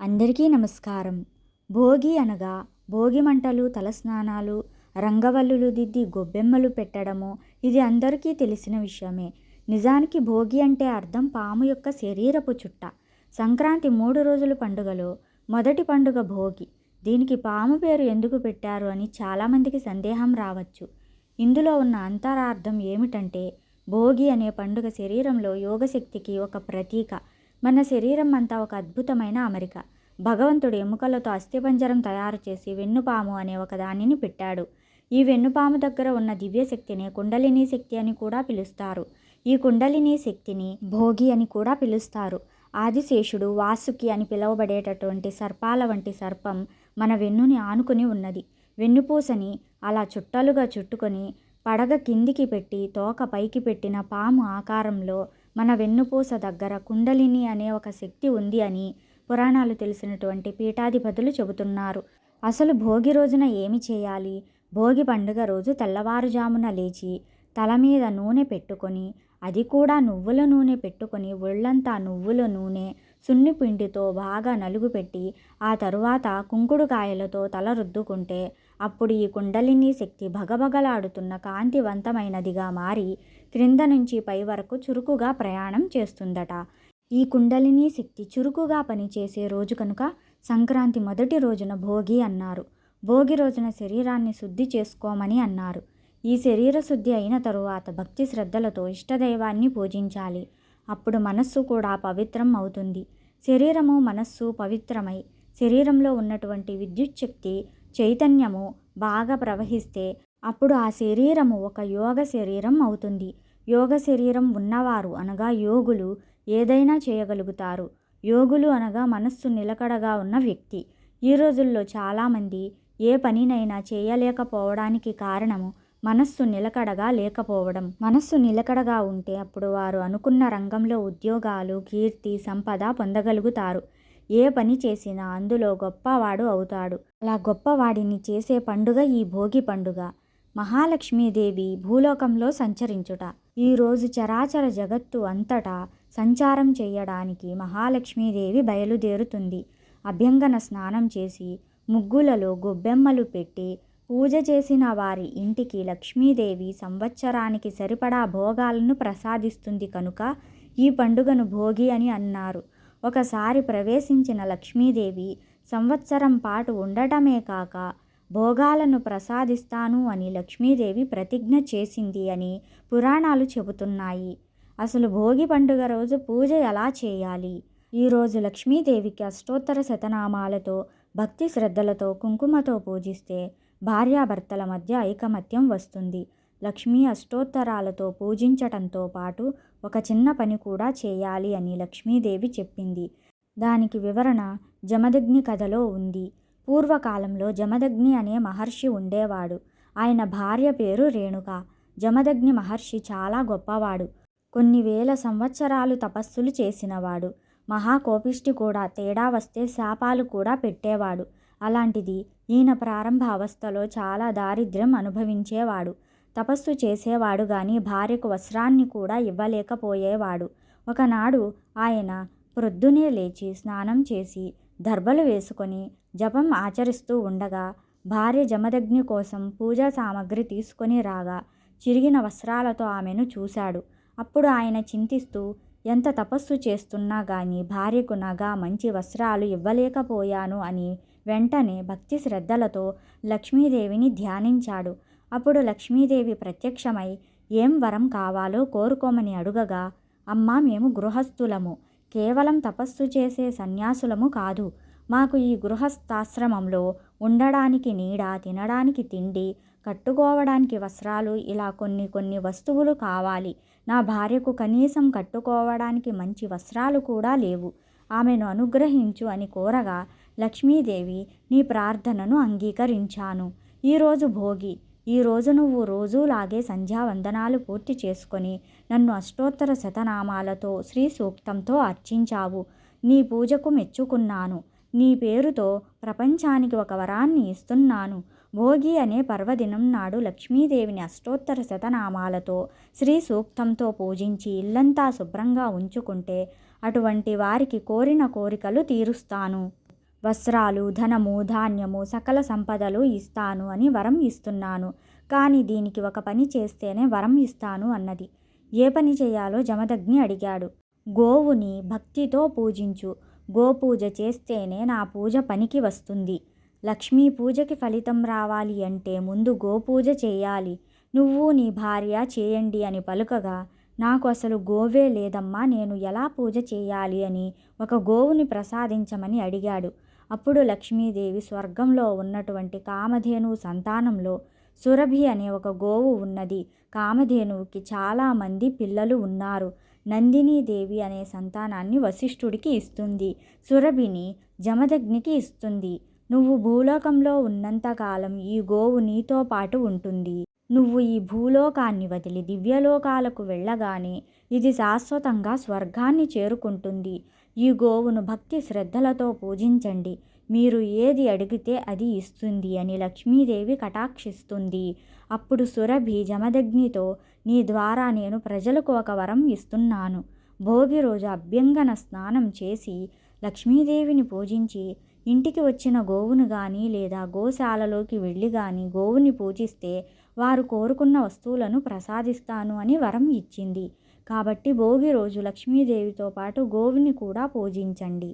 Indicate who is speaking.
Speaker 1: అందరికీ నమస్కారం. భోగి అనగా భోగి మంటలు తలస్నానాలు రంగవల్లులు దిద్ది గొబ్బెమ్మలు పెట్టడము ఇది అందరికీ తెలిసిన విషయమే. నిజానికి భోగి అంటే అర్థం పాము యొక్క శరీరపు చుట్ట. సంక్రాంతి మూడు రోజుల పండుగలో మొదటి పండుగ భోగి. దీనికి పాము పేరు ఎందుకు పెట్టారు అని చాలామందికి సందేహం రావచ్చు. ఇందులో ఉన్న అంతరార్థం ఏమిటంటే భోగి అనే పండుగ శరీరంలో యోగశక్తికి ఒక ప్రతీక. మన శరీరం అంతా ఒక అద్భుతమైన అమరిక. భగవంతుడు ఎముకలతో అస్థిపంజరం తయారు చేసి వెన్నుపాము అనే ఒక దానిని పెట్టాడు. ఈ వెన్నుపాము దగ్గర ఉన్న దివ్యశక్తిని కుండలిని శక్తి అని కూడా పిలుస్తారు. ఈ కుండలిని శక్తిని భోగి అని కూడా పిలుస్తారు. ఆదిశేషుడు వాసుకి అని పిలువబడేటటువంటి సర్పాల వంటి సర్పం మన వెన్నుని ఆనుకుని ఉన్నది. వెన్నుపూసని అలా చుట్టలుగా చుట్టుకొని పడగ కిందికి పెట్టి తోక పైకి పెట్టిన పాము ఆకారంలో మన వెన్నుపూస దగ్గర కుండలిని అనే ఒక శక్తి ఉంది అని పురాణాలు తెలిసినటువంటి పీఠాధిపతులు చెబుతున్నారు. అసలు భోగి రోజున ఏమి చేయాలి? భోగి పండుగ రోజు తెల్లవారుజామున లేచి తల మీద నూనె పెట్టుకొని అది కూడా నువ్వుల నూనె పెట్టుకొని ఒళ్ళంతా నువ్వుల నూనె సున్ని పిండితో బాగా నలుగు పెట్టి ఆ తరువాత కుంకుడుకాయలతో తల రుద్దుకుంటే అప్పుడు ఈ కుండలిని శక్తి భగభగలాడుతున్న కాంతివంతమైనదిగా మారి క్రింద నుంచి పై వరకు చురుకుగా ప్రయాణం చేస్తుందట. ఈ కుండలిని శక్తి చురుకుగా పనిచేసే రోజు కనుక సంక్రాంతి మొదటి రోజున భోగి అన్నారు. భోగి రోజున శరీరాన్ని శుద్ధి చేసుకోమని అన్నారు. ఈ శరీర శుద్ధి అయిన తరువాత భక్తి శ్రద్ధలతో ఇష్టదైవాన్ని పూజించాలి. అప్పుడు మనస్సు కూడా పవిత్రం అవుతుంది. శరీరము మనస్సు పవిత్రమై శరీరంలో ఉన్నటువంటి విద్యుత్ శక్తి చైతన్యము బాగా ప్రవహిస్తే అప్పుడు ఆ శరీరము ఒక యోగ శరీరం అవుతుంది. యోగ శరీరం ఉన్నవారు అనగా యోగులు ఏదైనా చేయగలుగుతారు. యోగులు అనగా మనస్సు నిలకడగా ఉన్న వ్యక్తి. ఈ రోజుల్లో చాలామంది ఏ పనినైనా చేయలేకపోవడానికి కారణము మనస్సు నిలకడగా లేకపోవడం. మనస్సు నిలకడగా ఉంటే అప్పుడు వారు అనుకున్న రంగంలో ఉద్యోగాలు కీర్తి సంపద పొందగలుగుతారు. ఏ పని చేసినా అందులో గొప్పవాడు అవుతాడు. అలా గొప్పవాడిని చేసే పండుగ ఈ భోగి పండుగ. మహాలక్ష్మీదేవి భూలోకంలో సంచరించుట. ఈరోజు చరాచర జగత్తు అంతటా సంచారం చేయడానికి మహాలక్ష్మీదేవి బయలుదేరుతుంది. అభ్యంగన స్నానం చేసి ముగ్గులలో గొబ్బెమ్మలు పెట్టి పూజ చేసిన వారి ఇంటికి లక్ష్మీదేవి సంవత్సరానికి సరిపడా భోగాలను ప్రసాదిస్తుంది కనుక ఈ పండుగను భోగి అని అన్నారు. ఒకసారి ప్రవేశించిన లక్ష్మీదేవి సంవత్సరం పాటు ఉండటమే కాక భోగాలను ప్రసాదిస్తాను అని లక్ష్మీదేవి ప్రతిజ్ఞ చేసింది అని పురాణాలు చెబుతున్నాయి. అసలు భోగి పండుగ రోజు పూజ ఎలా చేయాలి? ఈరోజు లక్ష్మీదేవికి అష్టోత్తర శతనామాలతో భక్తి శ్రద్ధలతో కుంకుమతో పూజిస్తే భార్యాభర్తల మధ్య ఐకమత్యం వస్తుంది. లక్ష్మీ అష్టోత్తరాలతో పూజించటంతో పాటు ఒక చిన్న పని కూడా చేయాలి అని లక్ష్మీదేవి చెప్పింది. దానికి వివరణ జమదగ్ని కథలో ఉంది. పూర్వకాలంలో జమదగ్ని అనే మహర్షి ఉండేవాడు. ఆయన భార్య పేరు రేణుక. జమదగ్ని మహర్షి చాలా గొప్పవాడు. కొన్ని వేల సంవత్సరాలు తపస్సులు చేసినవాడు. మహాకోపిష్టి కూడా తేడా వస్తే శాపాలు కూడా పెట్టేవాడు. అలాంటిది ఈయన ప్రారంభ అవస్థలో చాలా దారిద్ర్యం అనుభవించేవాడు. తపస్సు చేసేవాడు గాని భార్యకు వస్త్రాన్ని కూడా ఇవ్వలేకపోయేవాడు. ఒకనాడు ఆయన ప్రొద్దునే లేచి స్నానం చేసి దర్బలు వేసుకొని జపం ఆచరిస్తూ ఉండగా భార్య జమదగ్ని కోసం పూజా సామాగ్రి తీసుకొని రాగా చిరిగిన వస్త్రాలతో ఆమెను చూశాడు. అప్పుడు ఆయన చింతిస్తూ ఎంత తపస్సు చేస్తున్నా గాని భార్యకు నగా మంచి వస్త్రాలు ఇవ్వలేకపోయాను అని వెంటనే భక్తి శ్రద్ధలతో లక్ష్మీదేవిని ధ్యానించాడు. అప్పుడు లక్ష్మీదేవి ప్రత్యక్షమై ఏం వరం కావాలో కోరుకోమని అడుగగా అమ్మా మేము గృహస్థులము. కేవలం తపస్సు చేసే సన్యాసులము కాదు. మాకు ఈ గృహస్థాశ్రమంలో ఉండడానికి నీడ తినడానికి తిండి కట్టుకోవడానికి వస్త్రాలు ఇలా కొన్ని కొన్ని వస్తువులు కావాలి. నా భార్యకు కనీసం కట్టుకోవడానికి మంచి వస్త్రాలు కూడా లేవు. ఆమెను అనుగ్రహించు అని కోరగా లక్ష్మీదేవి నీ ప్రార్థనను అంగీకరించాను. ఈరోజు భోగి. ఈరోజు నువ్వు రోజులాగే సంధ్యావందనాలు పూర్తి చేసుకొని నన్ను అష్టోత్తర శతనామాలతో శ్రీ సూక్తంతో అర్చించావు. నీ పూజకు మెచ్చుకున్నాను. నీ పేరుతో ప్రపంచానికి ఒక వరాన్ని ఇస్తున్నాను. భోగి అనే పర్వదినం నాడు లక్ష్మీదేవిని అష్టోత్తర శతనామాలతో శ్రీ సూక్తంతో పూజించి ఇల్లంతా శుభ్రంగా ఉంచుకుంటే అటువంటి వారికి కోరిన కోరికలు తీరుస్తాను. వస్త్రాలు ధనము ధాన్యము సకల సంపదలు ఇస్తాను అని వరం ఇస్తున్నాను. కానీ దీనికి ఒక పని చేస్తేనే వరం ఇస్తాను అన్నది. ఏ పని చేయాలో జమదగ్ని అడిగాడు. గోవుని భక్తితో పూజించు. గోపూజ చేస్తేనే నా పూజ పనికి వస్తుంది. లక్ష్మీ పూజకి ఫలితం రావాలి అంటే ముందు గోపూజ చేయాలి. నువ్వు నీ భార్య చేయండి అని పలుకగా నాకు అసలు గోవే లేదమ్మా నేను ఎలా పూజ చేయాలి అని ఒక గోవుని ప్రసాదించమని అడిగాడు. అప్పుడు లక్ష్మీదేవి స్వర్గంలో ఉన్నటువంటి కామధేను సంతానంలో సురభి అనే ఒక గోవు ఉన్నది. కామధేనువుకి చాలామంది పిల్లలు ఉన్నారు. నందినీదేవి అనే సంతానాన్ని వశిష్ఠుడికి ఇస్తుంది. సురభిని జమదగ్నికి ఇస్తుంది. నువ్వు భూలోకంలో ఉన్నంతకాలం ఈ గోవు నీతో పాటు ఉంటుంది. నువ్వు ఈ భూలోకాన్ని వదిలి దివ్యలోకాలకు వెళ్ళగానే ఇది శాశ్వతంగా స్వర్గాన్ని చేరుకుంటుంది. ఈ గోవును భక్తి శ్రద్ధలతో పూజించండి. మీరు ఏది అడిగితే అది ఇస్తుంది అని లక్ష్మీదేవి కటాక్షిస్తుంది. అప్పుడు సురభి జమదగ్నితో నీ ద్వారా నేను ప్రజలకు ఒక వరం ఇస్తున్నాను. భోగి రోజు అభ్యంగన స్నానం చేసి లక్ష్మీదేవిని పూజించి ఇంటికి వచ్చిన గోవును కానీ లేదా గోశాలలోకి వెళ్ళి కానీ గోవుని పూజిస్తే వారు కోరుకున్న వస్తువులను ప్రసాదిస్తాను అని వరం ఇచ్చింది. కాబట్టి భోగి రోజు లక్ష్మీదేవితో పాటు గోవుని కూడా పూజించండి.